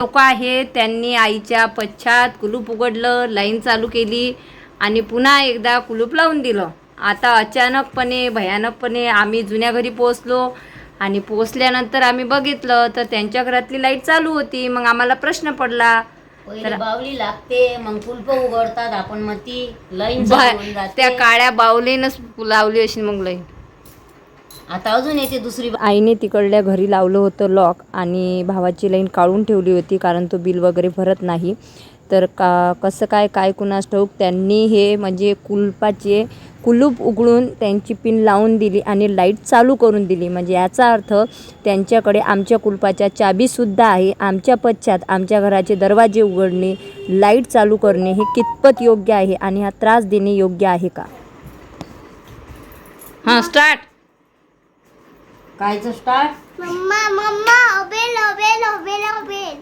लोक आहेत त्यांनी आईच्या पश्चात कुलूप उघडलं लाईन चालू केली आणि पुन्हा एकदा कुलूप लावून दिलं. आता अचानकपणे भयानकपणे आम्ही जुन्या घरी पोहोचलो आणि पोहोचल्यानंतर आम्ही बघितलं तर त्यांच्या घरातली लाइट चालू होती. मग आम्हाला प्रश्न पडला तर- बावली लागते मग कुलप उघडतात आपण मग ती लाईन. त्या काळ्या बावलीनंच लावली अशी मग लाईन. आता अजून येते दुसरी आईने तिकडल्या घरी लावलं होतं लॉक आणि भावाची लाईन काढून ठेवली होती कारण तो बिल वगैरे भरत नाही. तर का कसं काय काय कुणास ठाऊक त्यांनी हे म्हणजे कुलपाचे कुलूप उघडून त्यांची पिन लावून दिली आणि लाइट चालू करून दिली. म्हणजे याचा अर्थ त्यांच्याकडे आमच्या कुलपाच्या चाबीसुद्धा आहे. आमच्या पश्चात आमच्या घराचे दरवाजे उघडणे लाइट चालू करणे हे कितपत योग्य आहे आणि हा त्रास देणे योग्य आहे का? हां स्टार्ट कायचं स्टार्ट मम्मा मम्मा ओबेल ओबेल ओबेल ओबेल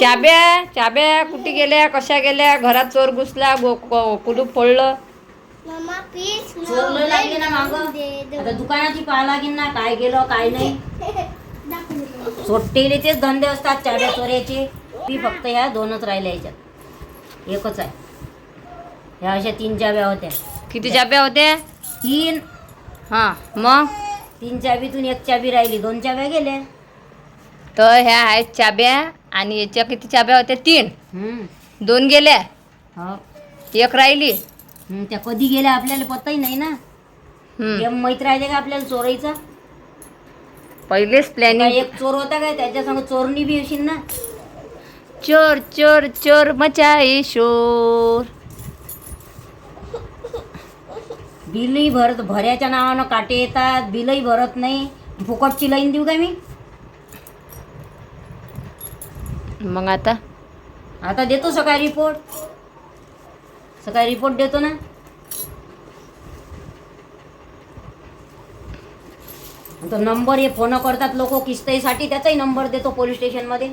चाब्या चाब्या कुठे गेल्या कशा गेल्या? घरात चोर घुसला गो को- कुलूप फोडलं. मम्मा प्लीज चोरलं लागले ना माग. आता दुकानाची पाहा लागेल ना काय गेलं काय नाही. सोट्टेले तेच धंदे असतात चाब्या चोऱ्याचे. ती फक्त ह्या दोनच राहिल्या याच्यात. एकच आहे. ह्या अशा तीन चाब्या होत्या. किती चाब्या होत्या? तीन. हां मग? तीन चाबीतून एक चाबी राहिली दोन चाब्या गेल्या. तर ह्या आहेत चाब्या आणि याच्या किती चाब्या होत्या? तीन. हम्म. दोन गेल्या. हो. एक राहिली. हम्म, त्या कधी गेल्या आपल्याला पत्ताही नाही ना. हम्म. हे माहीत राहिले का आपल्याला चोरायचा? पहिलेच प्लॅनिंग एक चोर होता काय? त्याच्या संग चोरणी बी असेल ना. चोर चोर चोर मचाए शोर. बिलही भरत भऱ्याच्या नावानं काटे येतात बिलही भरत नाही. फुकटची लाईन देऊ का मी? मग आता? आता देतो सकाळी रिपोर्ट सकाळी रिपोर्ट देतो ना. तो नंबर हे फोन करतात लोक किस्तईसाठी त्याचाही नंबर देतो पोलीस स्टेशनमध्ये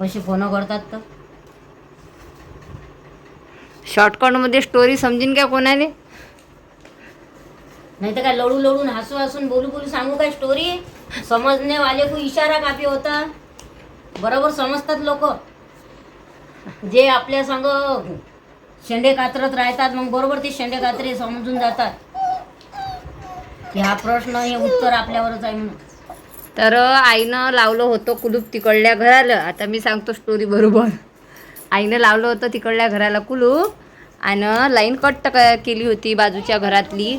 कसे फोन करतात तर. शॉर्टकटमध्ये स्टोरी समजीन का कोणाने नाही तर काय लढू लढून हसू हसून बोलू बोलू सांगू काय स्टोरी समजणे वाले को इशारा काफी होता. बरोबर समजतात लोक. जे आपल्या संग शेंडे कातरत राहतात मग बरोबर ते शेंडे कात्रे समजून जातात. की हा प्रश्न हे उत्तर आपल्यावरच आहे म्हणून. तर आईनं लावलं होतं कुलूप तिकडल्या घराला. आता मी सांगतो स्टोरी बरोबर. आईनं लावलं होतं तिकडल्या घराला कुलूप. आणि लाईन कट केली होती बाजूच्या घरातली.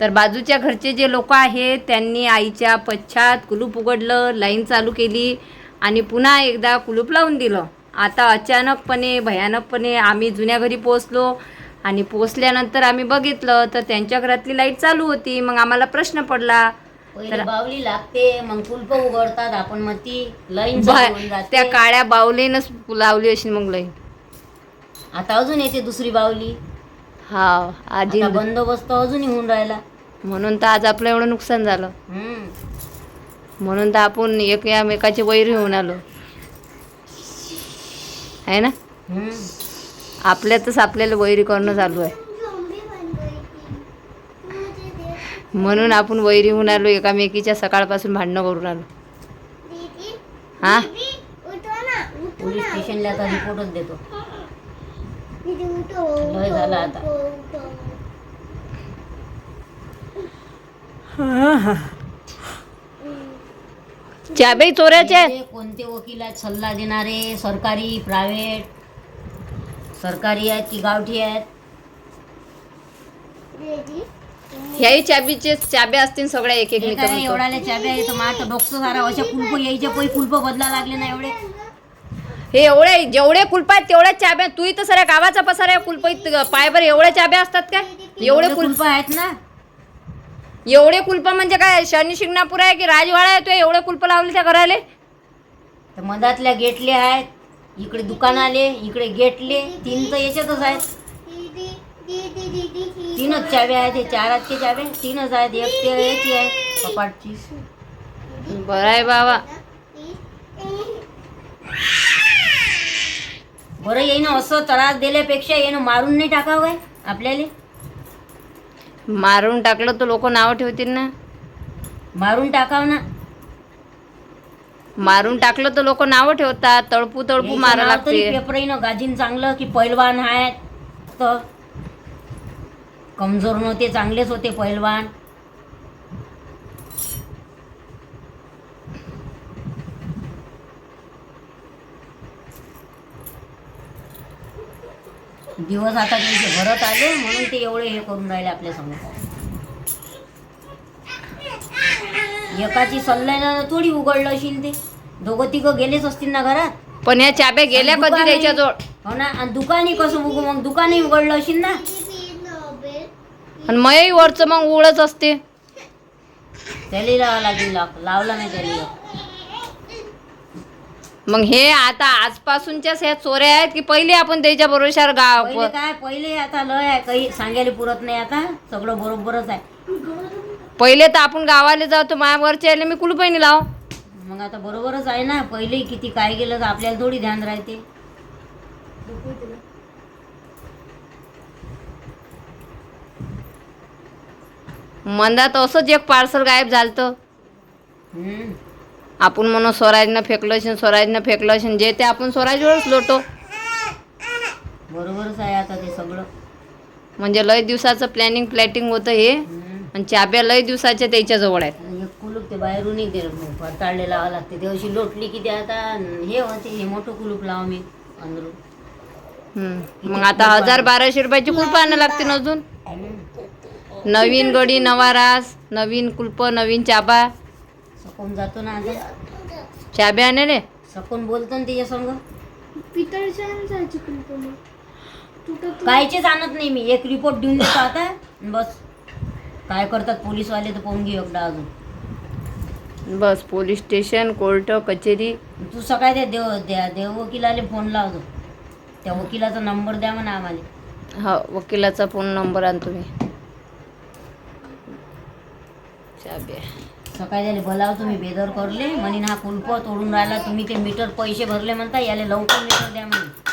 तर बाजूच्या घरचे जे लोक आहेत त्यांनी आईच्या पश्चात कुलूप उघडलं लाईन चालू केली आणि पुन्हा एकदा कुलूप लावून दिलं. आता अचानकपणे भयानकपणे आम्ही जुन्या घरी पोहोचलो आणि पोहोचल्यानंतर आम्ही बघितलं तर त्यांच्या घरातली लाइट चालू होती. मग आम्हाला प्रश्न पडला तर- बावली लागते मग कुलप उघडतात आपण मग ती लाईन. त्या काळ्या बावलीनंच लावली अशी मग लाईन. आता अजून येते दुसरी बावली. हा आजी आता बंदोबस्त अजूनही होऊन राहिला. म्हणून तर आज आपलं एवढं नुकसान झालं. हम्म. म्हणून तर आपण एकमेकाचे वैर होऊन आलो. आहे ना? हम्म. आपल्यातच आपल्याला वैरी करणं चालू आहे. म्हणून आपण वैरी होऊन आलो एकामेकीच्या सकाळपासून भांडणं करून आलो. दीदी हा? दीदी उठो ना उठो पोलीस ना स्टेशनला आता रिपोर्टच देतो. लय झालं आता. उठो, उठो. चाबी चोऱ्याच्या आहेत. कोणते वकील आहेत सल्ला देणारे सरकारी प्रायव्हेट सरकारी आहेत की गावठी आहेत ह्याही चाबीचे चाब्या असतील सगळ्या एक एक एवढ्याले चाब्या येतं माझं डोकं सारा अशा कुलप यायचे पै कुलप बदला लागले ना एवढे हे एवढे जेवढे कुलप आहेत तेवढ्याच चाब्या तू इथं सऱ्या गावाचा पसारा कुलप पायभर एवढ्या चाब्या असतात काय? एवढे कुलप आहेत ना. एवढे कुलप म्हणजे काय? शनी शिंगणापूर आहे की राजवाडा आहे तू एवढे कुलप लावले त्या घराले? तर मधातल्या गेटले आहेत इकडे दुकान आले इकडे गेटले तीन तर याच्यातच आहेत. तीनच चाव्या आहेत हे चार आहेत ते चाव्या तीनच आहेत एक ते याची आहे कपाटची बरं आहे बाबा. बरं येईन असं त्रास दिल्यापेक्षा येणं मारून नाही टाकावं काय आपल्याला? मारून टाकलं तर लोक नावं ठेवतील ना. मारून टाकाव ना. मारून टाकलं तर लोक नावं ठेवतात. तळपू तळपू मारा लागते. पेपरही गाजीन चांगलं की पैलवान आहेत. तर कमजोर नव्हते चांगलेच होते पैलवान. दिवस आता त्यांचे भरत आले म्हणून ते एवढे हे करून राहिले आपल्यासमोर. एकाची सल्ल्यानं थोडी उघडलं असेल ते. दोघं तिघं गेलेच असतील ना घरात. पण ह्या चाब्या गेल्या कधी दुकानही- त्याच्याजवळ हो ना आणि दुकानही कसं उघड? मग दुकानही उघडलं असेल ना? आणि मयही वरचं मग उळच असते. त्याला लावला नाही त्याला. मग हे आता आजपासूनच्याच ह्या चोऱ्या आहेत की पहिले आपण त्याच्या भरोशावर गाव पहिले काय? पहिले आता लय आहे. काही सांगायला पुरत नाही आता. सगळं बरोबरच आहे. पहिले तर आपण गावाला जातो मायावरच्या यायला मी कुलपैनी लाव. मग आता बरोबरच आहे ना. पहिले किती काय गेलं तर आपल्याला थोडी ध्यान राहते. मंदात असंच एक पार्सल गायब झालतं. हम्म. आपण म्हणून स्वराजनं फेकलं असेल स्वराजनं फेकलं असेल जे ते आपण स्वराजवरच लोटो. बरोबरच आहे आता ते सगळं. म्हणजे लय दिवसाचं प्लॅनिंग प्लॅटिंग होतं हे. आणि चाब्या लय दिवसाच्या त्याच्याजवळ आहेत एक कुलूप ते बाहेरूनही ते पडताळले लावावं लागते. ते अशी लोटली की ते आता हे होते हे मोठं कुलूप लावा मी अंदरून. हम्म. मग आता हजार बाराशे रुपयाची कुलपं आणायला लागते ना अजून. नवीन गडी नवा रास नवीन कुलप नवीन चाबा. सकून जातो ना आता चाब्या आणले सकून बोलतो ना त्याच्या संग. पितळच्या जायची कुलपं तुटत कायचेच आणत नाही मी. एक रिपोर्ट देऊन देतो आता. बस. काय करतात पोलीसवाले तर पाहून घेऊ एकदा अजून. बस पोलीस स्टेशन कोर्ट कचेरी. तू सकाळी त्या देव त्या देव वकिलाले फोन लावतो त्या वकिलाचा नंबर द्या म्हणा आम्हाला. हा वकिलाचा फोन नंबर आण तुम्ही. चाब्या सकाळी त्याला बोलावं तुम्ही बेदर करले. म्हणीन हा कुलप तोडून राहिला तुम्ही ते मीटर पैसे भरले म्हणता याला लवकर मीटर द्या म्हणे.